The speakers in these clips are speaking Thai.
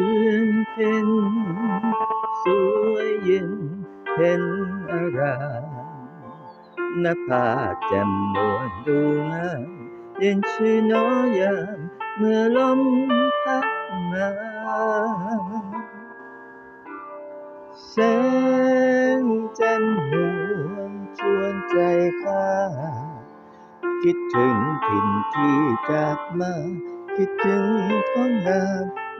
อนเพ็นสวยเย็นเพ็นอารามนภาแจ่มนวลดูงามเย็นชื่อน้อยามเมื่อลมพัดมาแสงจันทหมืองชวนใจข้าคิดถึงถิ่นที่จากมา คิดถึงท้องนา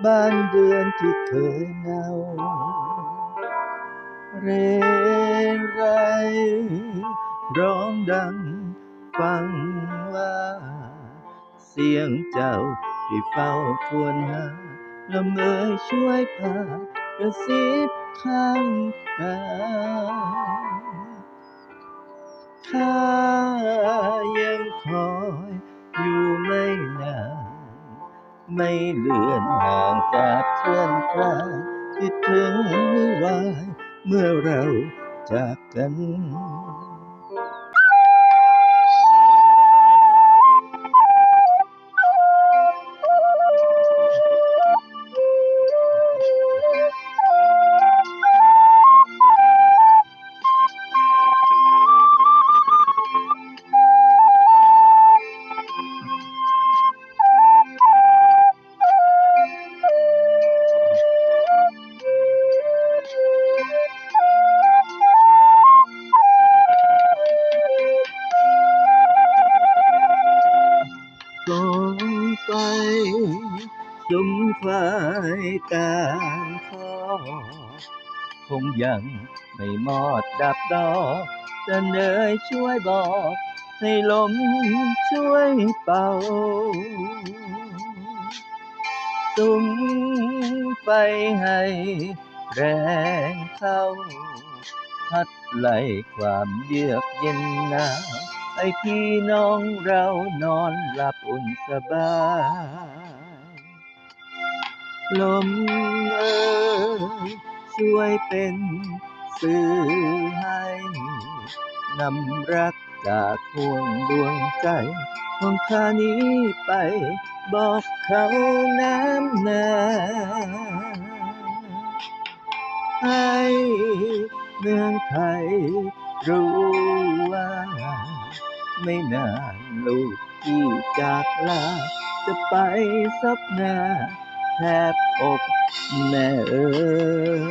บ้านเรือนที่เคยเงา เรไรร้องดังฟังว่า เสียงเจ้าที่เฝ้าทวนหาลำเมอช่วยพากระซิบข้างกายข้า ไม่เลือนห่างจากเพื่อนคลายคิดถึงไม่ไหวเมื่อเราจากกัน สุมไฟกลางคอคงยังไม่หมอดดับดอกจะเนยช่วยบอก ให้ลมช่วยเป่าสุมไฟให้แรงเข้า พัดไล่ความเยือกเย็นหนาวให้พี่น้องเรานอนหลับอุ่นสบาย ลมเอ่ยช่วยเป็นสื่อให้นำรักจากห่วงดวงใจของข้านี้ไปบอกเขาน้ำนาให้เมืองไทยรู้ว่า ไม่นานลูกที่จากลาจะไปซับหน้า แทบอกแม่เอ๋ย